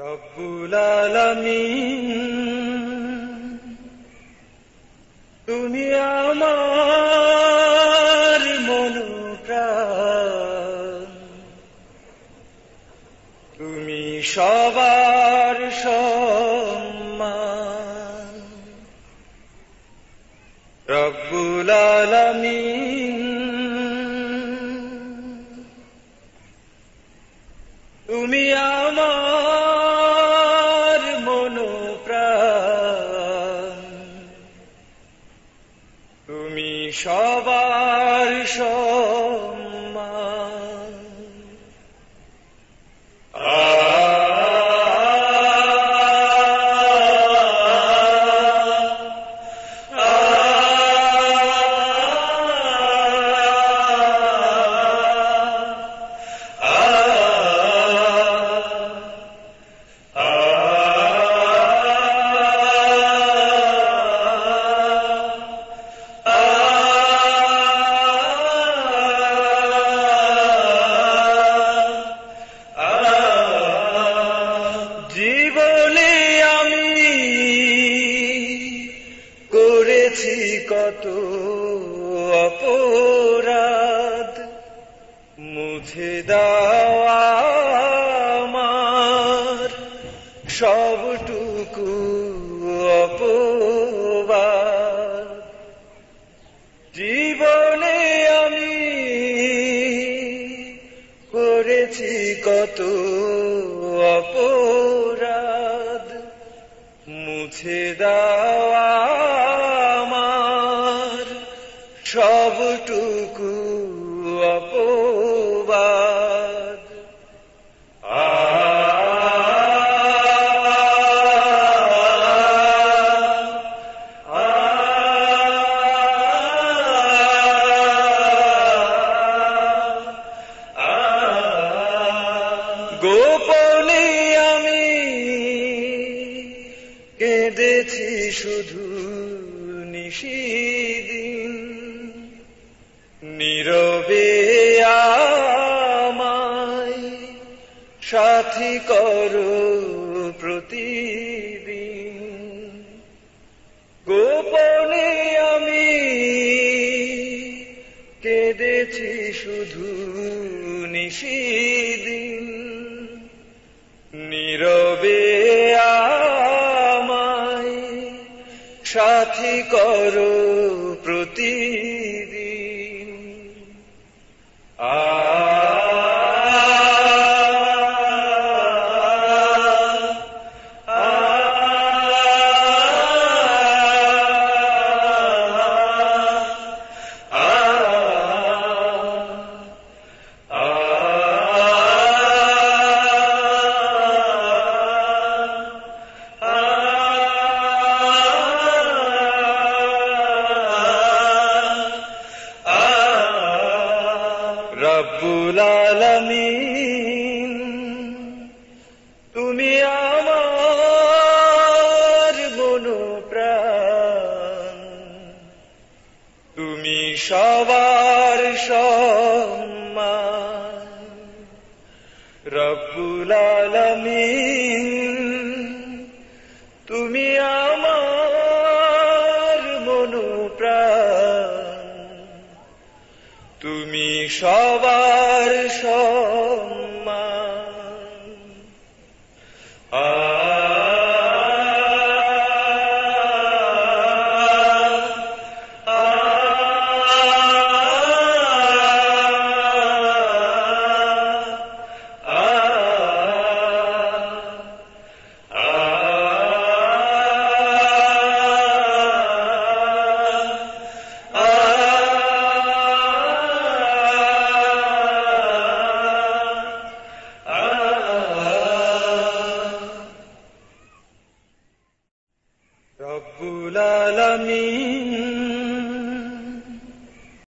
রব্বুল আলামিন তুমি আমার মন তুমি সবার সম্মান। রব্বুল আলামিন তুমি আমার সবার সম্মান কত অপরাধ। মুছে দেওয়া আমার। সবটুকু অপবাদ। জীবনে আমি করেছি কত অপরাধ। মুছে দেওয়া সবটুকু অপবাদ। গোপনে আমি কেঁদেছি শুধু নীরবে আমায় সাথী করো প্রতিদিন। গোপনে আমি কেঁদেছি শুধু নিশিদিন। নীরবে আমায় সাথী করো প্রতিদিন Ah. আলামিন তুমি আমার মন প্রাণ তুমি সবার সম্মান। রব্বুল আলামিন সবার সম্মান। العالمين